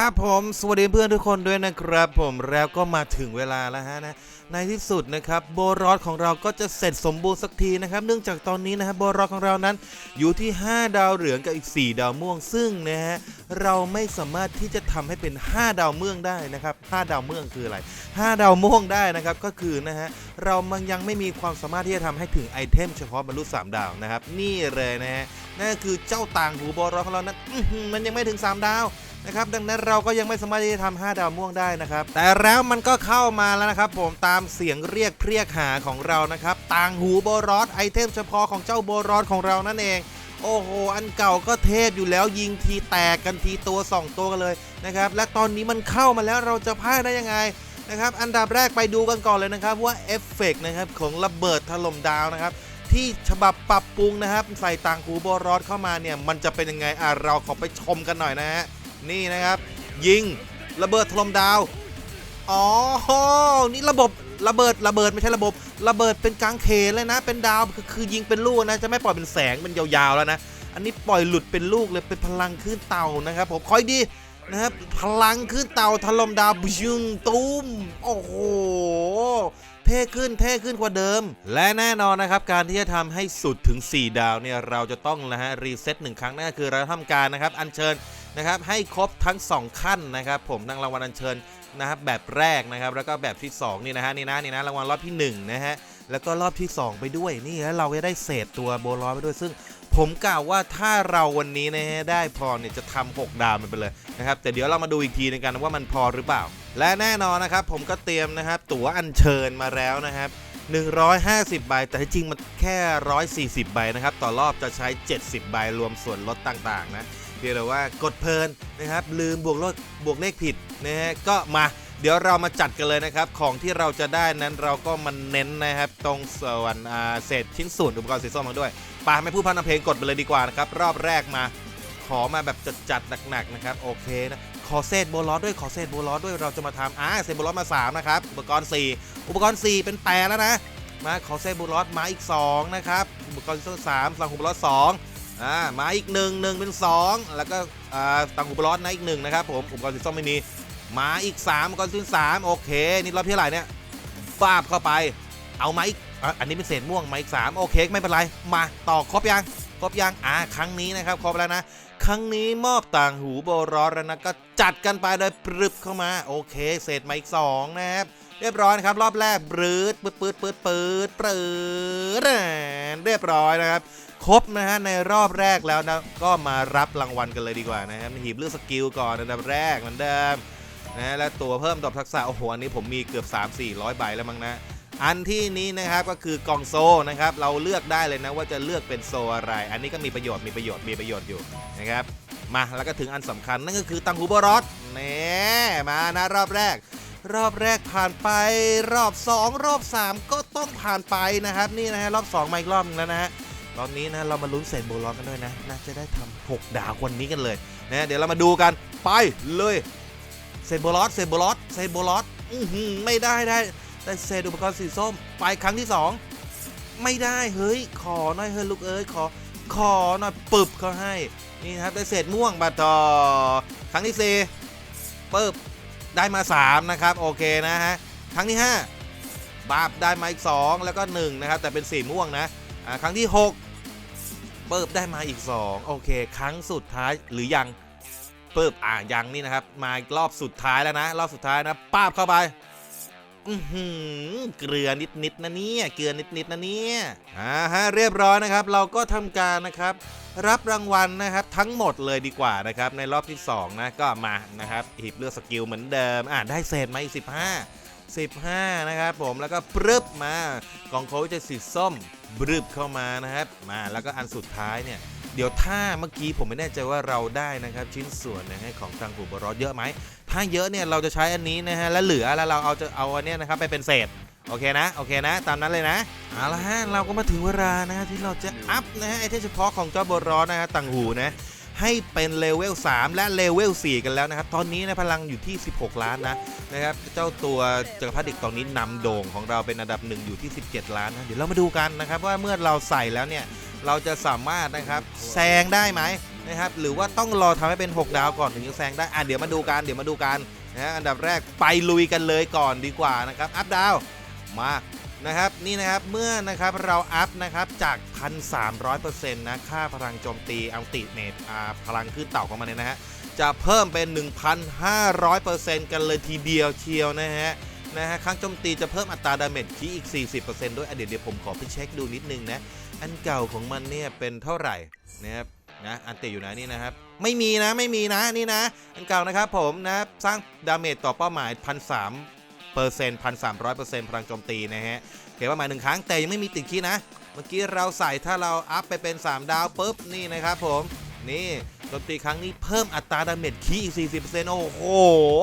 ครับผมสวัสดีเพื่อนทุกคนด้วยนะครับผมแล้วก็มาถึงเวลาแล้วฮะนะในที่สุดนะครับโบรอสของเราก็จะเสร็จสมบูรณ์สักทีนะครับ เนื่องจากตอนนี้นะฮะโบรอสของเรานั้นอยู่ที่ 5 ดาวเหลืองกับอีก 4 ดาวม่วงซึ่งนะฮะเราไม่สามารถที่จะทำให้เป็น 5 ดาวเมืองได้นะครับ5ดาวเมืองคืออะไร 5 ดาวม่วงได้นะครับก็คือนะฮะเรามันยังไม่มีความสามารถที่จะทำให้ถึงไอเทมเฉพาะบรรลุ3ดาวนะครับนี่เลยนะฮะนั่นคือเจ้าต่างหูโบรอสของเรานั้นมันยังไม่ถึง 3 ดาว นะครับดังนั้นเราก็ยังไม่สามารถที่จะทำ5ดาวม่วงได้นะครับ แต่แล้วมันก็เข้ามาแล้วนะครับ ผมตามเสียงเรียกเรียกหาของเรานะครับต่างหูโบรอสไอเทมเฉพาะของเจ้าโบรอสของเรานั่นเองโอ้โห อันเก่าก็เทพอยู่แล้วยิงทีแตกกันทีตัว 2 ตัวกันเลยนะครับ และตอนนี้มันเข้ามาแล้วเราจะพลาดได้ยังไงนะครับ อันดับแรกไปดูกันก่อนเลยนะครับว่าเอฟเฟกต์นะครับของระเบิดถล่มดาวนะครับ ที่ฉบับปรับปรุงนะครับ ใส่ต่างหูโบรอสเข้ามาเนี่ย มันจะเป็นยังไงอะเราขอไปชมกันหน่อยนะฮะ นี่นะครับ ยิงระเบิดถล่มดาว อ๋อ นี่ระบบระเบิดระเบิดไม่ใช่ระบบ ระเบิดเป็นกลางเขนเลยนะ เป็นดาวคือคือยิงเป็นลูกนะจะไม่ปล่อยเป็นแสงเป็นยาวๆแล้วนะ อันนี้ปล่อยหลุดเป็นลูกเลยเป็นพลังขึ้นเต่านะครับผมคอยดีนะครับพลังขึ้นเต่าถล่มดาวบึ้งตุ้มโอ้โหเท่ขึ้นเท่ขึ้นกว่าเดิม และแน่นอนนะครับ การที่จะทำให้สุดถึง 4 ดาวเนี่ยเราจะต้องนะฮะรีเซ็ตหนึ่งครั้งนั่นก็คือเราทำการนะครับ อัญเชิญ นะครับให้ครบทั้ง 2 ขั้นนะครับผมทั้งรางวัลอัญเชิญนะครับแบบแรกนะครับแล้วก็แบบที่ 2 นี่นะฮะนี่นะนี่นะรางวัลรอบที่ 1 นะฮะแล้วก็รอบที่ 2 ไปด้วยนี่แล้วเราจะได้เศษตัวโบลอยไปด้วยซึ่งผมกล่าวว่าถ้าเราวันนี้นะฮะได้พอเนี่ยจะทำ6ดาวมันไปเลยนะครับแต่เดี๋ยวเรามาดูอีกทีในกันว่ามันพอหรือเปล่า และแน่นอนนะครับผมก็เตรียมนะครับตั๋วอัญเชิญมาแล้วนะครับ150 ใบ แต่ที่จริงมันแค่ 140 ใบนะครับ ต่อรอบจะใช้ 70 ใบ รวมส่วนลดต่าง ๆ นะ เพียงแต่ว่ากดเพลินนะครับ ลืมบวกลดบวกเลขผิดนะฮะก็มาเดี๋ยวเรามาจัดกันเลยนะครับ ของที่เราจะได้นั้นเราก็มาเน้นนะครับ ตรงส่วนเศษชิ้นส่วนอุปกรณ์สีส้มมาด้วยปาไม่พูดพันธเพลงกดไปเลยดีกว่านะครับ รอบแรกมา ขอมาแบบจัดๆหนักๆนะครับ โอเคนะขอเศษโบลอสด้วยขอเศษโบลอสด้วยเราจะมาทำอ่าเศษโบลอสมา 3 นะครับ อุปกรณ์ 4 อุปกรณ์ 4 เป็น8แล้วนะ มาขอเศษโบลอสมาอีก 2 นะครับ อุปกรณ์ที่สามตังหูโบลอสสอง อ่ามาอีก1 1เป็น2แล้วก็อ่าตังหูบลอสนะอีก1นะครับผมอุปกรณ์สีส้มไม่มีมาอีก3อุปกรณ์ที่สามโอเค นี่รอบที่เท่าไหร่เนี่ยฟาบเข้าไป เอามาอีกอ,อันนี้เป็นเศษม่วงมาอีก3โอเค ไม่เป็นไร มาต่อครบยังครบยังอ่าครั้งนี้นะครับครบแล้วนะ ครั้งนี้มอบต่างหูโบรอสแล้วนะก็จัดกันไปเลยปรึบเข้ามา โอเคเศษมาอีกสองนะครับเรียบร้อยนะครับ รอบแรกปืดปืดปืดปืดปืดปืดเรียบร้อยนะครับ ครบนะฮะในรอบแรกแล้วนะก็มารับรางวัลกันเลยดีกว่านะครับหีบเลือกสกิลก่อนอันดับแรกเหมือนเดิมนะและตัวเพิ่มตอบทักษะโอ้โหอันนี้ผมมีเกือบ 3 4 0 0 ใบแล้วมั้งนะ อันที่นี้นะครับก็คือกล่องโซนะครับเราเลือกได้เลยนะว่าจะเลือกเป็นโซอะไร อันนี้ก็มีประโยชน์มีประโยชน์มีประโยชน์อยู่นะครับมาแล้วก็ถึงอันสำคัญนั่นก็คือตังหูบรอสเน่มานะรอบแรก รอบแรกผ่านไปรอบ 2 รอบ 3 ก็ต้องผ่านไปนะครับ นี่นะฮะรอบ2มาอีกรอบนึงแล้วนะฮะ รอบนี้นะเรามาลุ้นเศษโบลอสกันด้วยนะน่าจะได้ทำ6ดาววันนี้กันเลยนะเดี๋ยวเรามาดูกันไปเลยเศษโบลอสเศษโบลอสเศษโบลอสอื้อหือไม่ได้ได้ แต่เศษอุปกรณ์สีส้มไปครั้งที่ 2 ไม่ได้เฮ้ยขอหน่อยเฮ้ยลูกเอ้ยขอขอหน่อยปึบเขาให้นี่ครับได้เศษม่วงมาต่อครั้งที่4ปึ๊บได้มา 3 นะครับ โอเคนะฮะครั้งที่ 5 บาบได้มาอีก 2 แล้วก็ 1 นะครับ แต่เป็นสีม่วงนะ ครั้งที่ 6 ปึ๊บได้มาอีก 2 โอเค ครั้งสุดท้ายหรือยังปึ๊บอ่ายังนี่นะครับ มาอีกรอบสุดท้ายแล้วนะ รอบสุดท้ายนะป้าบเข้าไปอือหือเกลือนิดๆนะเนี่ยเกลือนิดๆนะเนี่ยอ่าฮะเรียบร้อยนะครับ เราก็ทำการนะครับ รับรางวัลนะครับทั้งหมดเลยดีกว่านะครับ ในรอบที่ 2 นะก็มานะครับหีบเลือกสกิลเหมือนเดิมอ่าได้เศษมาอีก15 15นะครับผมแล้วก็ปรึบมากองโค้ชจะสีส้ม บรึบเข้ามานะครับ มาแล้วก็อันสุดท้ายเนี่ย เดี๋ยวถ้าเมื่อกี้ผมไม่แน่ใจว่าเราได้นะครับ ชิ้นส่วนนะฮะของตังหูบรอสเยอะไหม ถ้าเยอะเนี่ยเราจะใช้อันนี้นะฮะ แล้วเหลือแล้วเราเอาจะเอาอันเนี้ยนะครับไปเป็นเศษ โอเคนะ โอเคนะ ตามนั้นเลยนะเอาละฮะ เราก็มาถึงเวลานะที่เราจะอัพนะฮะไอเทมเฉพาะของเจ้าบรอสนะฮะตังหูนะ ให้เป็นเลเวล3และเลเวล4กันแล้วนะครับ ตอนนี้นะพลังอยู่ที่ 16 ล้านนะนะครับ เจ้าตัวจักรพรรดิกตอนนี้นำโด่งของเราเป็นอันดับหนึ่งอยู่ที่ 17 ล้านนะเดี๋ยวเรามาดูกันนะครับ ว่าเมื่อเราใส่แล้วเนี่ยเราจะสามารถนะครับแซงได้ไหมนะครับหรือว่าต้องรอทำให้เป็น 6 ดาวก่อนถึงจะแซงได้อะเดี๋ยวมาดูกันเดี๋ยวมาดูกันนะฮะอันดับแรกไปลุยกันเลยก่อนดีกว่านะครับ อัพดาวมา นะครับนี่นะครับเมื่อนะครับเราอัพนะครับจาก 1,300%นะค่าพลังโจมตีอัลติเมตพลังขึ้นเต่าของมันเนี่ยนะฮะจะเพิ่มเป็น 1,500%กันเลยทีเดียวเชียวนะฮะนะฮะครั้งโจมตีจะเพิ่มอัตราดาเมจคีอีก 40%ด้วยอเดี๋ยวเดี๋ยวผมขอไปเช็คดูนิดนึงนะ อันเก่าของมันเนี่ยเป็นเท่าไหร่นะครับนะอันติอยู่นะนี่นะครับ ไม่มีนะไม่มีนะนี่นะ อันเก่านะครับผมนะสร้างดาเมจต่อเป้าหมายพันสาม เปอร์เซ็นต์พันสามร้อยเปอร์เซ็นต์พลังโจมตีนะฮะเก็บเป้าหมายหนึ่งครั้งแต่ยังไม่มีติดคีย์นะ เมื่อกี้เราใส่ถ้าเราอัพไปเป็น 3 ดาวปุ๊บนี่นะครับผมนี่โจมตีครั้งนี้เพิ่มอัตราดาเมจคีย์อีก 40%โอ้โห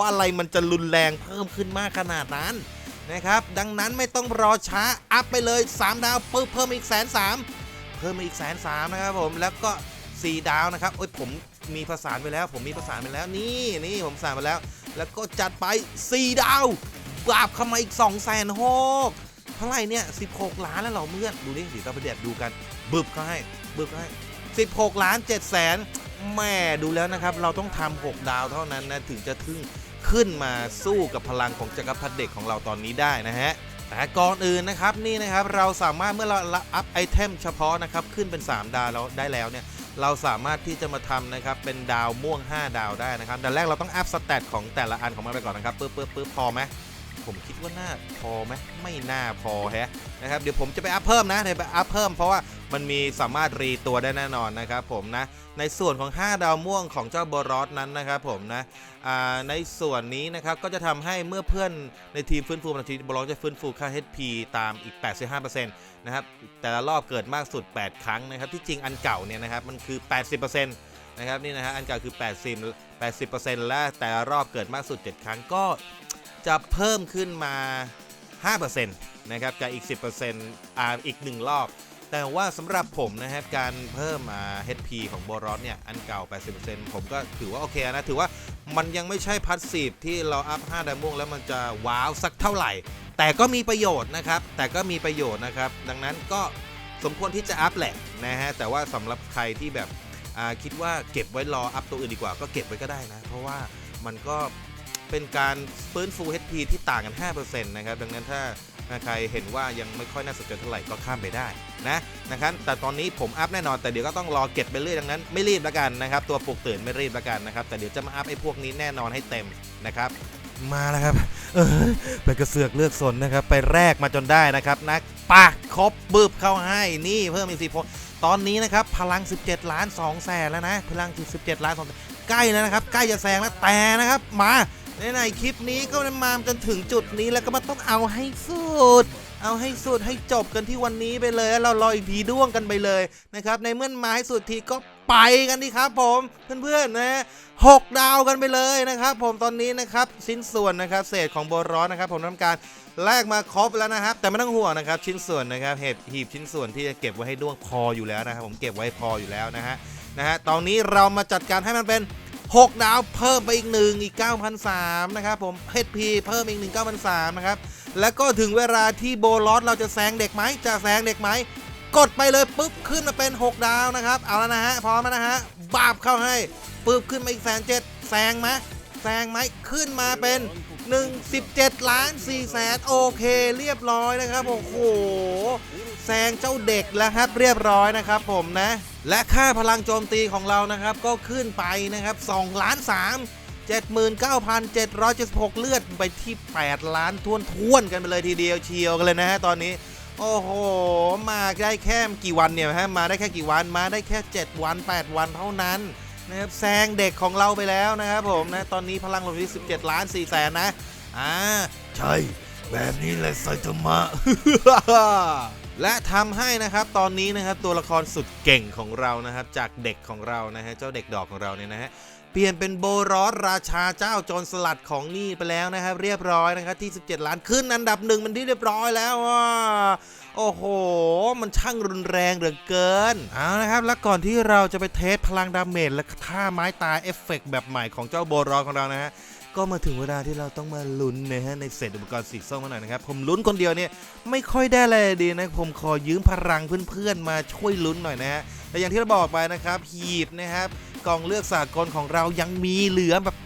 อะไรมันจะรุนแรงเพิ่มขึ้นมากขนาดนั้นนะครับ ดังนั้นไม่ต้องรอช้า อัพไปเลย 3 ดาวปึ๊บเพิ่มอีกแสนสามเพิ่มอีกแสนสามนะครับผม แล้วก็ 4 ดาวนะครับโอ้ยผมมีประสานไปแล้ว ผมมีประสานไปแล้วนี่นี่ผมประสานไปแล้ว แล้วก็จัดไป 4 ดาว กราบเข้ามาอีก2องแสนหกเท่าไหร่เนี่ย16 ล้านแล้วเหรอเพื่อนดูนี่เดี๋ยวเราไปเด็ดดูกันบึบเขาให้บึบเขาให้16 ล้าน7แสนแม่ดูแล้วนะครับ เราต้องทำ6ดาวเท่านั้นนะถึงจะถึงขึ้นมาสู้กับพลังของจักรพรรดิเด็กของเราตอนนี้ได้นะฮะแต่ก่อนอื่นนะครับนี่นะครับเราสามารถเมื่อเราอัพไอเทมเฉพาะนะครับขึ้นเป็น 3 ดาวแล้วได้แล้วเนี่ยเราสามารถที่จะมาทำนะครับเป็นดาวม่วง 5 ดาวได้นะครับแต่แรกเราต้องอัพสแตทของแต่ละอันของมันไปก่อนนะครับปึ๊บปึ๊บปึ๊บพอไหม ผมคิดว่าน่าพอไหมไม่น่าพอแฮะนะครับเดี๋ยวผมจะไปอัพเพิ่มนะเดี๋ยวไปอัพเพิ่มเพราะว่ามันมีสามารถรีตัวได้แน่นอนนะครับผมนะในส่วนของ 5 ดาวม่วงของเจ้าบรอสนั้นนะครับผมนะในส่วนนี้นะครับก็จะทำให้เมื่อเพื่อนในทีมฟื้นฟูนาทีบอลจะฟื้นฟูค่า HP ตามอีก 85%นะครับแต่ละรอบเกิดมากสุด 8 ครั้งนะครับที่จริงอันเก่าเนี่ยนะครับมันคือ 80%นะครับนี่นะฮะอันเก่าคือ 80 80%และแต่ละรอบเกิดมากสุด 7 ครั้งก็ จะเพิ่มขึ้นมา 5%นะครับกับอีก 10%อ่าอีก 1 รอบ แต่ว่าสำหรับผมนะครับการเพิ่มมา HP ของโบรอสเนี่ย อันเก่า 80%ผมก็ถือว่าโอเคนะ ถือว่ามันยังไม่ใช่พัสซีฟที่เราอัพ 5 ดาม่วงแล้วมันจะว้าวสักเท่าไหร่ แต่ก็มีประโยชน์นะครับ แต่ก็มีประโยชน์นะครับ ดังนั้นก็สมควรที่จะอัพแหละนะฮะ แต่ว่าสำหรับใครที่แบบอ่าคิดว่าเก็บไว้รออัพตัวอื่นดีกว่าก็เก็บไว้ก็ได้นะ เพราะว่ามันก็ เป็นการฟื้นฟู HP ที่ต่างกัน 5%นะครับ ดังนั้นถ้าใครเห็นว่ายังไม่ค่อยน่าสนใจเท่าไหร่ก็ข้ามไปได้นะนะครับ แต่ตอนนี้ผมอัพแน่นอนแต่เดี๋ยวก็ต้องรอเก็บไปเรื่อยดังนั้นไม่รีบแล้วกันนะครับ ตัวปลุกตื่นไม่รีบแล้วกันนะครับ แต่เดี๋ยวจะมาอัพไอ้พวกนี้แน่นอนให้เต็มนะครับ มาแล้วครับ เออไปกระเสือกเลือกสนนะครับ ไปแรกมาจนได้นะครับนะปากครบบึบเข้าให้นี่เพิ่มอีกสิบตอนนี้นะครับพลัง 17 ล้าน2แสนแล้วนะ พลัง17ล้าน2ใกล้แล้วนะครับ ใกล้จะแซงแล้วแต่นะครับมา ในในคลิปนี้ก็มาจนถึงจุดนี้แล้วก็มาต้องเอาให้สุด เอาให้สุดให้จบกันที่วันนี้ไปเลยเรารออีกทีด้วงกันไปเลยนะครับ ในเมื่อมาให้สุดทีก็ไปกันดีครับผมเพื่อนๆนะหกดาวกันไปเลยนะครับ ผมตอนนี้นะครับชิ้นส่วนนะครับเศษของโบรอนนะครับ ผมทำการแลกมาครบแล้วนะครับ แต่ไม่ต้องห่วงนะครับ ชิ้นส่วนนะครับเห็บหีบชิ้นส่วนที่จะเก็บไว้ให้ด้วงพออยู่แล้วนะครับ ผมเก็บไว้พออยู่แล้วนะฮะนะฮะตอนนี้เรามาจัดการให้มันเป็น 6 ดาวเพิ่มไปอีกหนึ่งอีก 9,003นะครับผม HP เพิ่มอีก 1 9,003นะครับ แล้วก็ถึงเวลาที่โบลอสเราจะแซงเด็กไหมจะแซงเด็กไหมกดไปเลยปุ๊บขึ้นมาเป็น 6 ดาวนะครับ เอาแล้วนะฮะพร้อมแล้วนะฮะบาบเข้าให้ปุ๊บขึ้นมาอีกแสนเจ็ดแซงไหมแซงไหมขึ้นมาเป็น 1 17 ล้าน4แสนโอเคเรียบร้อยนะครับ โอ้โหแซงเจ้าเด็กแล้วครับเรียบร้อยนะครับผมนะ และค่าพลังโจมตีของเรานะครับก็ขึ้นไปนะครับ2ล้าน3 79,776 เลือดไปที่ 8 ล้านทวนทวนๆกันไปเลยทีเดียวเชียวกันเลยนะฮะตอนนี้ โอ้โห มาได้แค่กี่วันเนี่ยฮะมาได้แค่กี่วันมาได้แค่ 7 วัน 8 วันเท่านั้นนะครับแซงเด็กของเราไปแล้วนะครับผมนะตอนนี้พลังเราที่ 17 ล้าน4แสนนะอ่าใช่ แบบนี้แหละไซตามะ และทำให้นะครับตอนนี้นะครับตัวละครสุดเก่งของเรานะครับจากเด็กของเรานะฮะเจ้าเด็กดอกของเราเนี่ยนะฮะเปลี่ยนเป็นโบรอสราชาเจ้าโจรสลัดของนี่ไปแล้วนะครับ เรียบร้อยนะครับที่ 17 ล้านขึ้นอันดับหนึ่งมันที่เรียบร้อยแล้วอะโอ้โห มันช่างรุนแรงเหลือเกินเอานะครับ แล้วก่อนที่เราจะไปเทสพลังดาเมจและท่าไม้ตายเอฟเฟกต์แบบใหม่ของเจ้าโบรอสของเรานะฮะ ก็มาถึงเวลาที่เราต้องมาลุ้นนะฮะในเศษอุปกรณ์สีส้มมาหน่อยนะครับ ผมลุ้นคนเดียวเนี่ยไม่ค่อยได้อะไรดีนะ ผมขอยืมพลังเพื่อนๆมาช่วยลุ้นหน่อยนะฮะแต่อย่างที่เราบอกไปนะครับหีบนะครับกองเลือกสากลของเรายังมีเหลือแบบ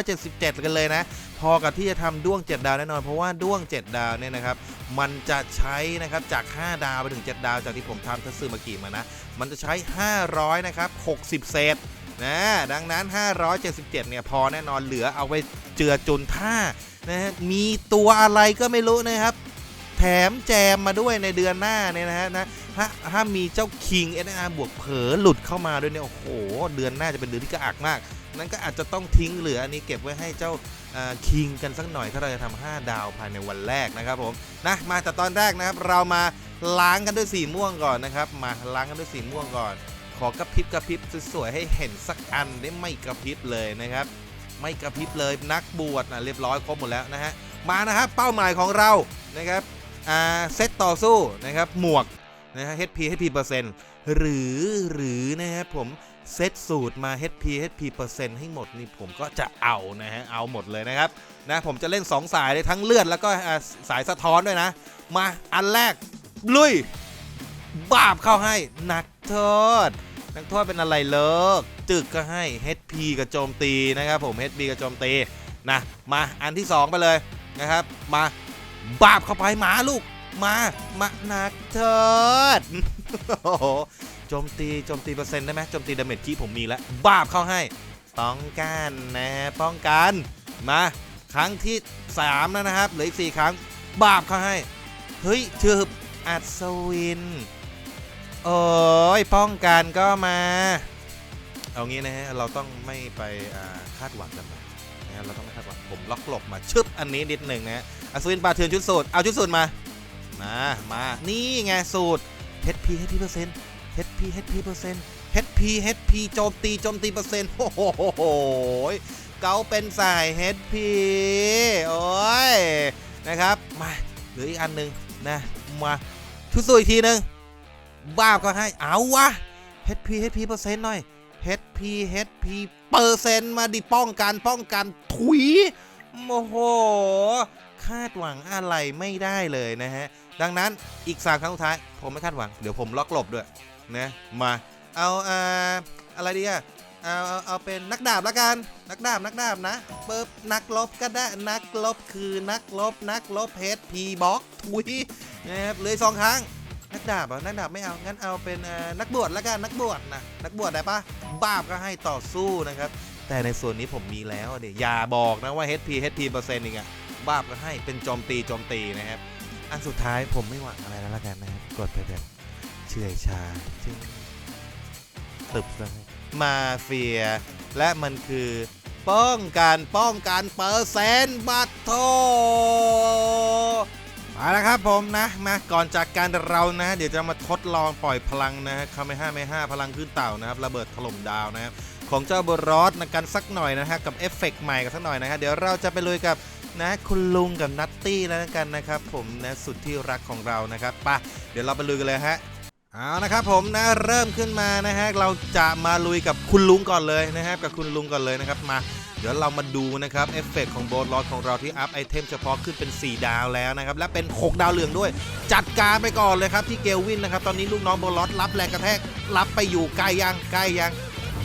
577 กันเลยนะ พอกับที่จะทำด้วง 7 ดาวแน่นอน เพราะว่าด้วง 7 ดาวเนี่ยนะครับ มันจะใช้นะครับจาก 5 ดาวไปถึง 7 ดาวจากที่ผมทำทัศน์มากิมานะ มันจะใช้ 500 นะครับ 60 เศษ นะดังนั้น 577 เนี่ยพอแน่นอนเหลือเอาไปเจือจุนท่านะฮะมีตัวอะไรก็ไม่รู้นะครับ แถมแจมมาด้วยในเดือนหน้าเนี่ยนะฮะนะถ้าถ้ามีเจ้าคิงเอ r บวกเผลอหลุดเข้ามาด้วยเนี่ยโอ้โห เดือนหน้าจะเป็นเดือนที่กระอักมาก นั้นก็อาจจะต้องทิ้งเหลืออันนี้เก็บไว้ให้เจ้าคิงกันสักหน่อยถ้าเราจะทำ5ดาวภายในวันแรกนะครับผมนะมาแต่ตอนแรกนะครับเรามาล้างกันด้วยสีม่วงก่อนนะครับ มาล้างกันด้วยสีม่วงก่อน ขอกระพริบกระพริบสวยๆให้เห็นสักอันได้ไม่กระพริบเลยนะครับ ไม่กระพริบเลยนักบวชนะเรียบร้อยครบหมดแล้วนะฮะมานะครับเป้าหมายของเรานะครับอ่าเซตต่อสู้นะครับหมวกนะฮะ HP HP เปอร์เซ็นต์หรือหรือนะครับผมเซตสูตรมา HP HP เปอร์เซ็นต์ให้หมดนี่ผมก็จะเอานะฮะเอาหมดเลยนะครับนะผมจะเล่น 2 สายเลยทั้งเลือดแล้วก็สายสะท้อนด้วยนะ มาอันแรกลุยบาบเข้าให้นัก โทษ นักโทษเป็นอะไรเลิกจึกก็ให้ HP กับโจมตีนะครับผม HP กับโจมตีนะมาอันที่ 2 ไปเลยนะครับ มาบาบเข้าไปหมาลูกมามานักโทษโอ้โหโจมตีโจมตีเปอร์เซ็นต์ได้ไหมโจมตีดาเมจที่ผมมีแล้วบาบเข้าให้ป้องกันนะป้องกันมาครั้งที่ 3 แล้วนะครับเหลืออีก4ครั้งบาบเข้าให้ เฮ้ยเชือบอัศวิน โอ้ยป้องกันก็มา เอางี้นะฮะเราต้องไม่ไปคาดหวังกันนะฮะเราต้องไม่คาดหวังผมล็อกหลบมาชึบอันนี้นิดหนึ่งนะฮะอัศวินปาเทือนชุดสูตรเอาชุดสูตรมามามานี่ไงสูตร HP HP เปอร์เซ็นต์ HP HP เปอร์เซ็นต์ HP HP โจมตีโจมตีเปอร์เซ็นต์โอ้โหเกาเป็นสาย HP โอ้ยนะครับมาหลืออีกอันหนึ่งนะมาชุดสูตรอีกทีหนึ่ง บ้าก็ให้เอาวะ HP HP เปอร์เซ็นต์หน่อย HP HP เปอร์เซ็นต์มาดิป้องกันป้องกันถุยโอ้โห คาดหวังอะไรไม่ได้เลยนะฮะ ดังนั้นอีกสามครั้งสุดท้าย ผมไม่คาดหวัง เดี๋ยวผมล็อกหลบด้วยนะมาเอาอ่าอะไรดีอะเอาเอาเอาเป็นนักดาบละกัน นักดาบนักดาบนะเปิบนักลบก็ได้นักลบคือนักลบนักลบเพชรพีบ็อกทุยนะครับเลยสองครั้ง นักดาบเหรอนักดาบไม่เอา งั้นเอาเป็นนักบวชแล้วกัน นักบวชนะ นักบวชได้ปะบาปก็ให้ต่อสู้นะครับ แต่ในส่วนนี้ผมมีแล้วเดี๋ยวอย่าบอกนะว่า HP HP เปอร์เซ็นต์อีกอะบาปก็ให้เป็นโจมตีโจมตีนะครับ อันสุดท้ายผมไม่หวังอะไรแล้วละกันนะครับ กดไปแบบเฉื่อยชาจึงตึบเลยมาเฟีย และมันคือป้องกันป้องกันเปอร์เซ็นต์บัตโท มาแล้วครับผมนะมาก่อนจากการเรานะ เดี๋ยวจะมาทดลองปล่อยพลังนะฮะคาเมห้าไม่ห้าพลังขึ้นเต่านะครับระเบิดถล่มดาวนะครับของเจ้าบรอสนะกันสักหน่อยนะฮะกับเอฟเฟกต์ใหม่กันสักหน่อยนะฮะเดี๋ยวเราจะไปลุยกับนะคุณลุงกับนัตตี้แล้วกันนะครับผมนะสุดที่รักของเรานะครับไปะเดี๋ยวเราไปลุยกันเลยฮะเอานะครับผมนะเริ่มขึ้นมานะฮะเราจะมาลุยกับคุณลุงก่อนเลยนะครับกับคุณลุงก่อนเลยนะครับมา เดี๋ยวเรามาดูนะครับเอฟเฟกต์ของโบสลอดของเราที่อัพไอเทมเฉพาะขึ้นเป็น 4 ดาวแล้วนะครับ และเป็น 6 ดาวเหลืองด้วย จัดการไปก่อนเลยครับที่เกลวินนะครับ ตอนนี้ลูกน้องโบลอดรับแรงกระแทก รับไปอยู่ใกล้ยังใกล้ยัง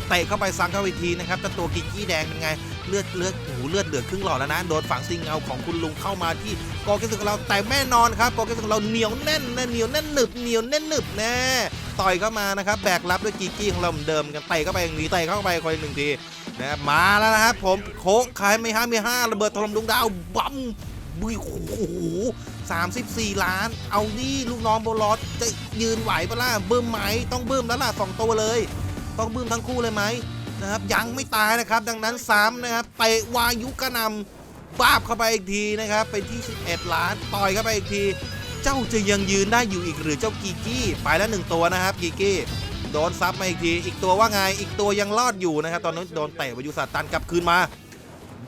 เตะเข้าไปซ้ำเข้าอีกทีนะครับแต่ตัวกิกกี้แดงเป็นไง เลือดเลือดโอ้โหเลือดเหลือครึ่งหลอดแล้วนะโดนฝังซิงเงาของคุณลุงเข้ามาที่กอเกสึของเราแต่แม่นอนครับกอเกสึของเราเหนียวแน่นนะเหนียวแน่นหนึบเหนียวแน่นหนึบแน่ต่อยเข้ามานะครับแบกรับด้วยกิกกี้ของเราเหมือนเดิมกันเตะเข้าไปอย่างนี้เตะเข้าไปคนหนึ่งทีนะครับมาแล้วนะครับผมโค้งขายไม่ห้ามีห้าระเบิดถล่มดวงดาวบัมบุยโอ้โหสามสิบสี่ล้าน เอานี่ลูกน้องโบลอสจะยืนไหวปะล่ะเบิ้มไหมต้องเบิ้มแล้วล่ะสองตัวเลย ต้องเบิ้มทั้งคู่เลยไหม นะครับยังไม่ตายนะครับ ดังนั้นซ้ำนะครับไปวายุกระนำบ้าบเข้าไปอีกทีนะครับเป็นที่ 11 ล้านต่อยเข้าไปอีกที เจ้าจะยังยืนได้อยู่อีกหรือเจ้ากีกี้ไปแล้วหนึ่งตัวนะครับกีกี้โดนซับมาอีกที อีกตัวว่าไงอีกตัวยังรอดอยู่นะครับ ตอนนั้นโดนเตะวายุสาตันกลับคืนมา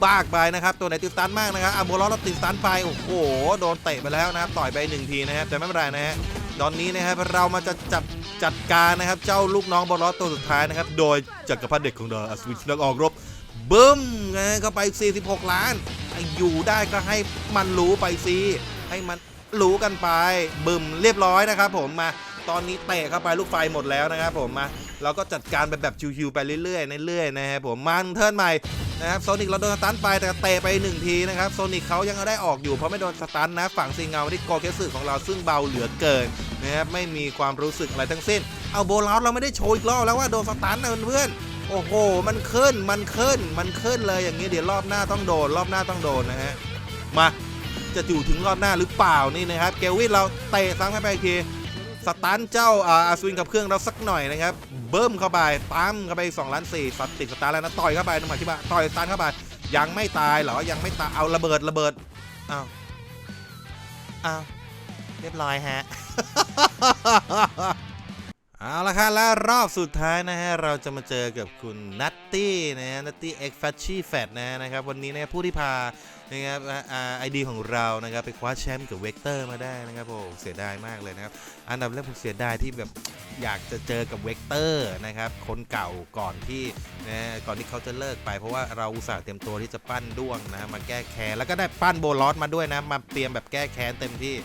บ้ากไปนะครับ ตัวไหนติดสตันมากนะครับอาโมลอสติดสตันไปโอ้โหโดนเตะไปแล้วนะครับต่อยไปหนึ่งทีนะครับแต่ไม่เป็นไรนะฮะ ตอนนี้นะครับเรามาจะจัดจัดการนะครับเจ้าลูกน้องบอลลอสตัวสุดท้ายนะครับ โดยจักรพรรดิเด็กของเราอัศวินนักออกรบบึ้มไงเข้าไป 46 ล้าน อยู่ได้ก็ให้มันรู้ไปสิให้มันรู้กันไปบึ้มเรียบร้อยนะครับ ผมมาตอนนี้เตะเข้าไปลูกไฟหมดแล้วนะครับผมมาเราก็จัดการไปแบบชิวๆไปเรื่อยๆเรื่อยๆนะครับผมมันเทิร์นใหม่ นะครับโซนิกเราโดนสตันไปแต่เตะไปหนึ่งทีนะครับโซนิกเขายังได้ออกอยู่เพราะไม่โดนสตันนะฝั่งซีเงาที่โกเคสึของเราซึ่งเบาเหลือเกินนะครับไม่มีความรู้สึกอะไรทั้งสิ้น เอาโบลาสเราไม่ได้โชว์อีกรอบแล้วว่าโดนสตันนะเพื่อนโอ้โห มันขึ้น มันขึ้น มันขึ้นเลยอย่างนี้เดี๋ยวรอบหน้าต้องโดน รอบหน้าต้องโดนนะฮะ มา จะอยู่ถึงรอบหน้าหรือเปล่านี่นะครับ เกลวินเราเตะซ้ำเข้าไปอีกที สตันเจ้าอาอาสวินกับเครื่องเราสักหน่อยนะครับ เบิ้มเข้าไปปั๊มเข้าไป2ล้าน4สัตติดสตาร์แล้วนะต่อยเข้าไปน้ำมันที่บ้าต่อยสตันเข้าไปยังไม่ตายเหรอยังไม่ตายเอาระเบิดระเบิดอ้าวอ้าวเรียบร้อยฮะเอาละครับและรอบสุดท้ายนะฮะเราจะมาเจอกับคุณนัตตี้นะฮะนัตตี้เอ็กฟัชชี่แฟตนะนะครับวันนี้นะผู้ที่พา นะครับไอดีของเรานะครับไปคว้าแชมป์กับเวกเตอร์มาได้นะครับโอ้เสียดายมากเลยนะครับ อันดับแรกผมเสียดายที่แบบอยากจะเจอกับเวกเตอร์นะครับคนเก่าก่อนที่นะก่อนที่เขาจะเลิกไป เพราะว่าเราอุตส่าห์เตรียมตัวที่จะปั้นด้วงนะมาแก้แค้นแล้วก็ได้ปั้นโบลอสมาด้วยนะมาเตรียมแบบแก้แค้นเต็มที่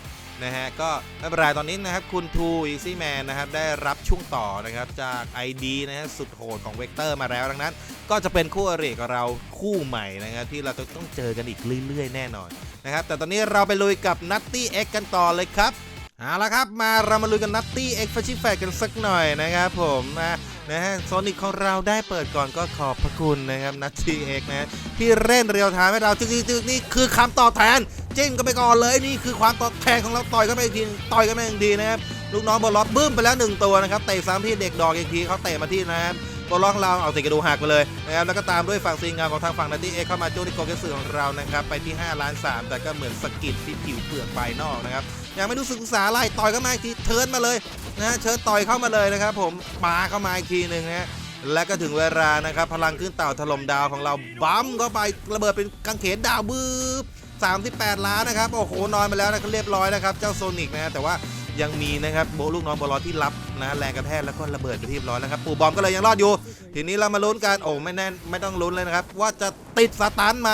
นะฮะก็ไม่เป็นไรตอนนี้นะครับคุณทูอีซี่แมนนะครับได้รับช่วงต่อนะครับจาก ID นะฮะสุดโหดของเวกเตอร์มาแล้วดังนั้น ก็จะเป็นคู่อริกับเราคู่ใหม่นะครับที่เราจะต้องเจอกันอีกเรื่อยๆ แน่นอนนะครับแต่ตอนนี้เราไปลุยกับนัตตี้เอ็กกันต่อเลยครับเอาละครับมาเรามาลุยกันนัตตี้เอ็กฟชิแฟกันสักหน่อยนะครับผมนะนะฮะโซนิกของเราได้เปิดก่อนก็ขอบพระคุณนะครับนัตตี้เอ็กนะที่เล่นเรียวไทม์ให้เราจึ๊กๆๆนี่คือคำตอบแทน จิ้งก็ไปก่อนเลยนี่คือความตอแทนของเราต่อยกันไปอีกทีต่อยกันไปอีกทีนะครับลูกน้องบอลล็อกบึ้มไปแล้วหนึ่งตัวนะครับเตะซ้ำที่เด็กดอกอีกทีเขาเตะมาที่นะครับบอลล็อกเราเอาติกระดูหักไปเลยนะครับแล้วก็ตามด้วยฝั่งซีงามของทางฝั่งนัตตี้เอ็กเข้ามาโจที่โกเกสึของเรานะครับไปที่5ล้าน3แต่ก็เหมือนสกิดที่ผิวเปลือกภายนอกนะครับยังไม่รู้สึกษาอะไรต่อยก็มาอีกทีเทิร์นมาเลยนะเชิญต่อยเข้ามาเลยนะครับผมปาเข้ามาอีกทีหนึ่งนะฮะและก็ถึงเวลานะครับพลังขึ้นเต่าถล่มดาวของเราบัมเข้าไประเบิดเป็นกังเขนดาวบืบ 38 ล้านนะครับ โอ้โห นอนไปแล้วนะครับเรียบร้อยนะครับ เจ้าโซนิกนะแต่ว่ายังมีนะครับโบลูกน้องบอลลอที่รับนะแรงกระแทกแล้วก็ระเบิดไปที่เรียบร้อยแล้วครับปูบอมก็เลยยังรอดอยู่ ทีนี้เรามาลุ้นกันโอ้ไม่แน่ไม่ต้องลุ้นเลยนะครับว่าจะติดสตันไหม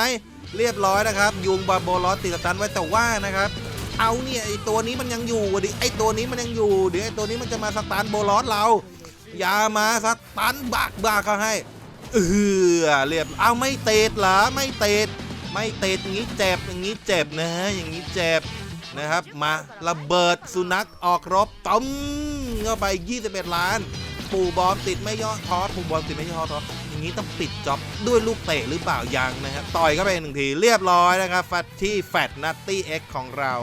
เรียบร้อยนะครับยุงบาโบลอติดสตันไว้แต่ว่านะครับเอาเนี่ยไอตัวนี้มันยังอยู่ดิไอตัวนี้มันยังอยู่เดี๋ยวไอตัวนี้มันจะมาสตันโบลอสเราอย่ามาสตันบักบักเขาให้เออเรียบเอาไม่เตะหรอไม่เตะ ไม่เตะอย่างนี้เจ็บอย่างนี้เจ็บนะฮะอย่างนี้เจ็บนะครับ มาระเบิดสุนัขออกรบต้มเข้าไป 21 ล้าน ปู่บอมติดไม่ย่อท้อปู่บอมติดไม่ย่อท้ออย่างนี้ต้องปิดจ็อบด้วยลูกเตะหรือเปล่ายังนะฮะต่อยเข้าไปหนึ่งทีเรียบร้อยนะครับฟัดที่แฟตนัตตี้เอ็กของเรา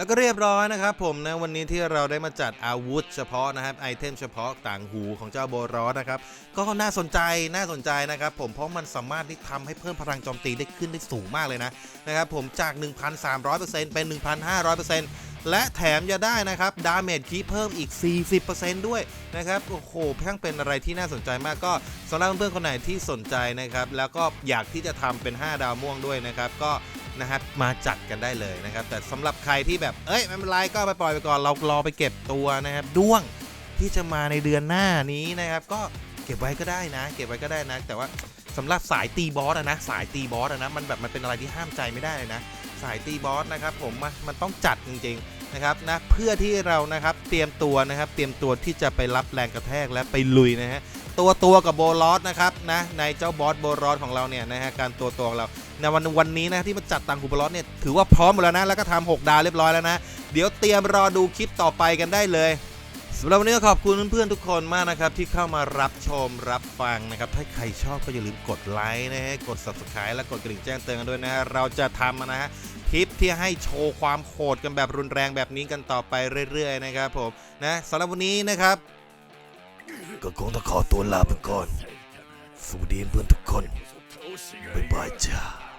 แล้วก็เรียบร้อยนะครับผมนะวันนี้ที่เราได้มาจัดอาวุธเฉพาะนะครับไอเทมเฉพาะต่างหูของเจ้าโบรอสนะครับก็น่าสนใจน่าสนใจนะครับผมเพราะมันสามารถที่ทำให้เพิ่มพลังโจมตีได้ขึ้นได้สูงมากเลยนะนะครับผมจาก 1,300%เป็น 1,500%และแถมจะได้นะครับดาเมจคีเพิ่มอีก 40%ด้วยนะครับโอ้โหเพิ่งเป็นอะไรที่น่าสนใจมากก็สำหรับเพื่อนๆคนไหนที่สนใจนะครับแล้วก็อยากที่จะทำเป็น 5 ดาวม่วงด้วยนะครับก็ นะครับ มาจัดกันได้เลยนะครับ แต่สำหรับใครที่แบบเอ้ยไม่เป็นไรก็ไปปล่อยไปก่อนเรารอไปเก็บตัวนะครับด้วงที่จะมาในเดือนหน้านี้นะครับ ก็เก็บไว้ก็ได้นะ เก็บไว้ก็ได้นะ แต่ว่าสำหรับสายตีบอสนะสายตีบอสนะมันแบบมันเป็นอะไรที่ห้ามใจไม่ได้เลยนะ สายตีบอสนะครับ ผมมันมันต้องจัดจริงๆนะครับนะเพื่อที่เรานะครับเตรียมตัวนะครับ เตรียมตัวที่จะไปรับแรงกระแทกและไปลุยนะฮะตัวตัวกับโบลอสนะครับนะในเจ้าบอสโบลอสของเราเนี่ยนะฮะการตัวตัวของเรา ในวันวันนี้นะที่มาจัดตังคูบอลอสเนี่ยถือว่าพร้อมหมดแล้วนะ แล้วก็ทำ6ดาวเรียบร้อยแล้วนะ เดี๋ยวเตรียมรอดูคลิปต่อไปกันได้เลยสำหรับวันนี้ขอบคุณเพื่อนๆทุกคนมากนะครับที่เข้ามารับชมรับฟังนะครับ ถ้าใครชอบก็อย่าลืมกดไลค์นะฮะกด subscribe และกดกระดิ่งแจ้งเตือนกันด้วยนะฮะเราจะทำนะฮะคลิปที่ให้โชว์ความโหดกันแบบรุนแรงแบบนี้กันต่อไปเรื่อยๆนะครับผมนะสำหรับวันนี้นะครับ ก็คงต้องขอตัวลาไปก่อนสวัสดีเพื่อนทุกคนบ๊ายบายจ้า